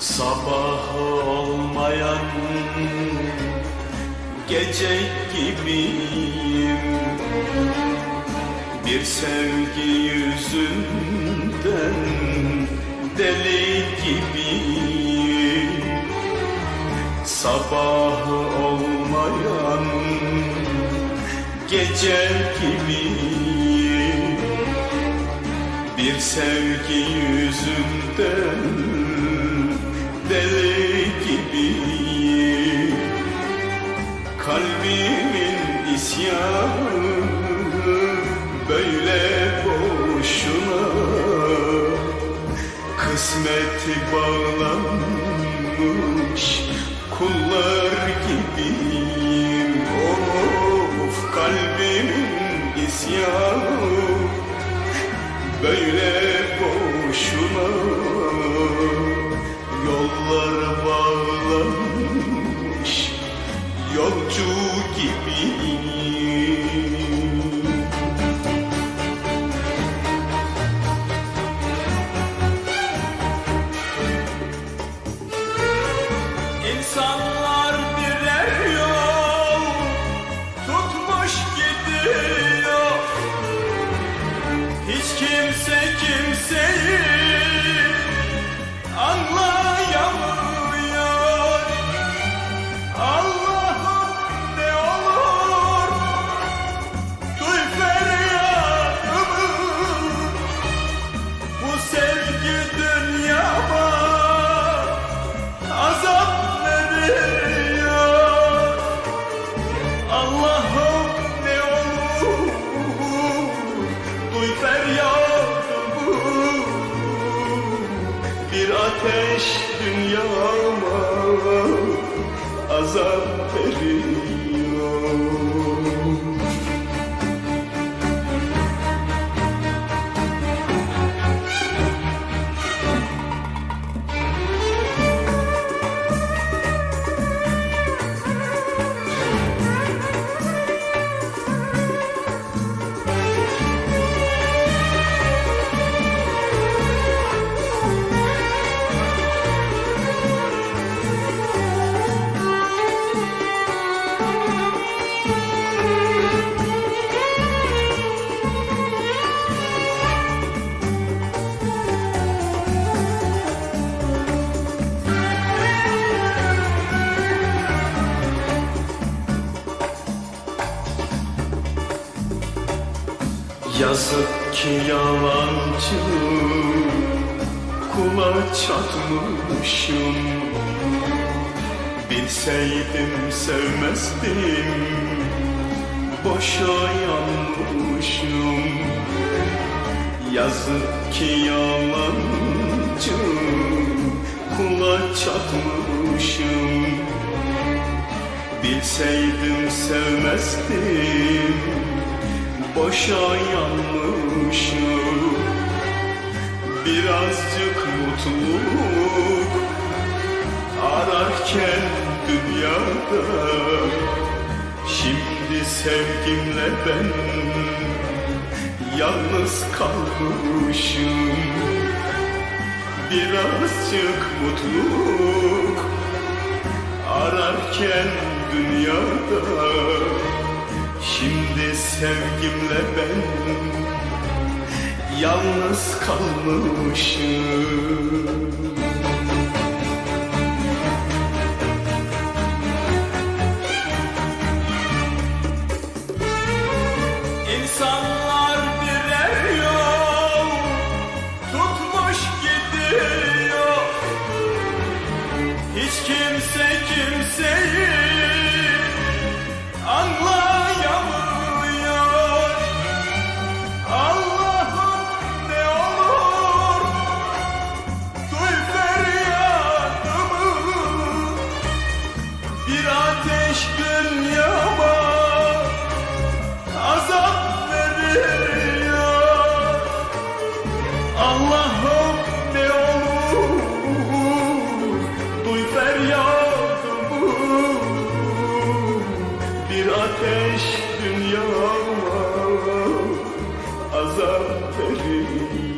Sabah olmayan gece gibiyim. Bir sevgi yüzünden deli gibiyim. Sabah olmayan gece gibiyim. Bir sevgi yüzünden deli gibiyim. Kalbimin isyanı böyle boşuna. Kısmeti bağlanmış kullar gibiyim. Of kalbimin isyanı böyle İnsanlar azap Yazık ki yalancı kula çatmışım. Bilseydim sevmezdim boşa yanmışım. Yazık ki yalancı kula çatmışım. Bilseydim sevmezdim boşa yanmışım. Birazcık mutluluk ararken dünyada. Şimdi sevgimle ben yalnız kalmışım. Birazcık mutluluk ararken dünyada Şimdi sevgimle ben yalnız kalmışım azap verir.